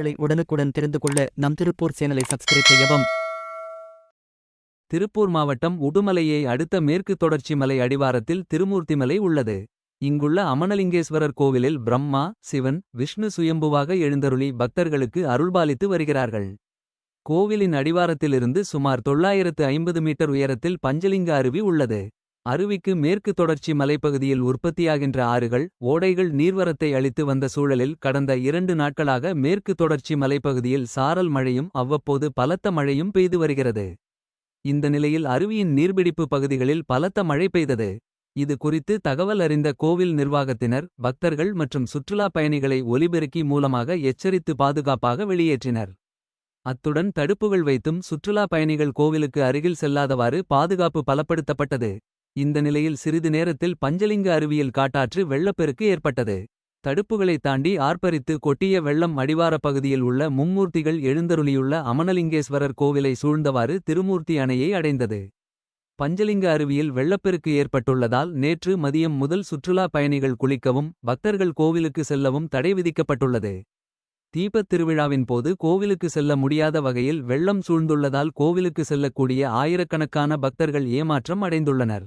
செய்திகளை உடனுக்குடன் தெரிந்து கொள்ள நம் திருப்பூர் சேனலை சப்ஸ்கிரைப் செய்யவும். திருப்பூர் மாவட்டம் உடுமலையை அடுத்த மேற்கு தொடர்ச்சி மலை அடிவாரத்தில் திருமூர்த்திமலை உள்ளது. இங்குள்ள அமனலிங்கேஸ்வரர் கோவிலில் பிரம்மா சிவன் விஷ்ணு சுயம்புவாக எழுந்தருளி பக்தர்களுக்கு அருள்பாலித்து வருகிறார்கள். கோவிலின் அடிவாரத்திலிருந்து சுமார் தொள்ளாயிரத்து ஐம்பது மீட்டர் உயரத்தில் பஞ்சலிங்க அருவி உள்ளது. அருவிக்கு மேற்கு தொடர்ச்சி மலைப்பகுதியில் உற்பத்தியாகின்ற ஆறுகள் ஓடைகள் நீர்வரத்தை அளித்து வந்த சூழலில் கடந்த இரண்டு நாட்களாக மேற்கு தொடர்ச்சி மலைப்பகுதியில் சாரல் மழையும் அவ்வப்போது பலத்த மழையும் பெய்து வருகிறது. இந்த நிலையில் அருவியின் நீர்பிடிப்பு பகுதிகளில் பலத்த மழை பெய்தது. இது குறித்து தகவல் அறிந்த கோவில் நிர்வாகத்தினர் பக்தர்கள் மற்றும் சுற்றுலாப் பயணிகளை ஒலிபெருக்கி மூலமாக எச்சரித்து பாதுகாப்பாக வெளியேற்றினர். அத்துடன் தடுப்புகள் வைத்தும் சுற்றுலா பயணிகள் கோவிலுக்கு அருகில் செல்லாதவாறு பாதுகாப்பு பலப்படுத்தப்பட்டது. இந்த நிலையில் சிறிது நேரத்தில் பஞ்சலிங்க அருவியில் காட்டாற்று வெள்ளப்பெருக்கு ஏற்பட்டது. தடுப்புகளை தாண்டி ஆர்ப்பரித்து கொட்டிய வெள்ளம் அடிவாரப் பகுதியில் உள்ள மும்மூர்த்திகள் எழுந்தருளியுள்ள அமனலிங்கேஸ்வரர் கோவிலை சூழ்ந்தவாறு திருமூர்த்தி அணையை அடைந்தது. பஞ்சலிங்க அருவியில் வெள்ளப்பெருக்கு ஏற்பட்டுள்ளதால் நேற்று மதியம் முதல் சுற்றுலா பயணிகள் குளிக்கவும் பக்தர்கள் கோவிலுக்கு செல்லவும் தடை விதிக்கப்பட்டுள்ளது. தீபத் திருவிழாவின் போது கோவிலுக்கு செல்ல முடியாத வகையில் வெள்ளம் சூழ்ந்துள்ளதால் கோவிலுக்கு செல்லக்கூடிய ஆயிரக்கணக்கான பக்தர்கள் ஏமாற்றம் அடைந்துள்ளனர்.